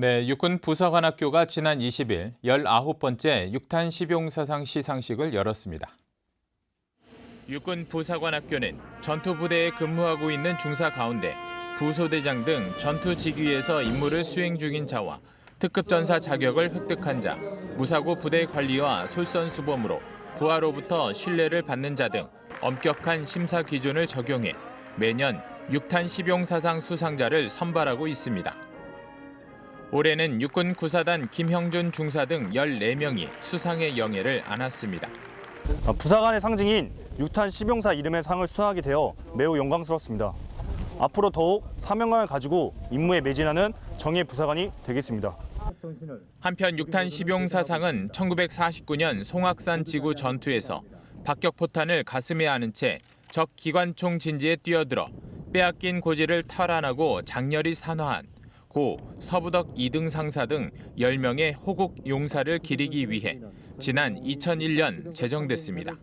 네, 육군 부사관학교가 지난 20일 19번째 육탄 시병사상 시상식을 열었습니다. 육군 부사관학교는 전투부대에 근무하고 있는 중사 가운데 부소대장 등 전투 직위에서 임무를 수행 중인 자와 특급 전사 자격을 획득한 자, 무사고 부대 관리와 솔선수범으로 부하로부터 신뢰를 받는 자 등 엄격한 심사 기준을 적용해 매년 육탄 시병사상 수상자를 선발하고 있습니다. 올해는 육군 구사단 김형준 중사 등 14명이 수상의 영예를 안았습니다. 아, 부사관의 상징인 육탄 시병사 이름의 상을 수상하게 되어 매우 영광스럽습니다. 앞으로 더욱 사명감을 가지고 임무에 매진하는 정예 부사관이 되겠습니다. 한편 육탄 시병사상은 1949년 송악산 지구 전투에서 박격포탄을 가슴에 안은 채 적 기관총 진지에 뛰어들어 빼앗긴 고지를 탈환하고 장렬히 산화한 고 서부덕 2등 상사 등 10명의 호국 용사를 기리기 위해 지난 2001년 제정됐습니다.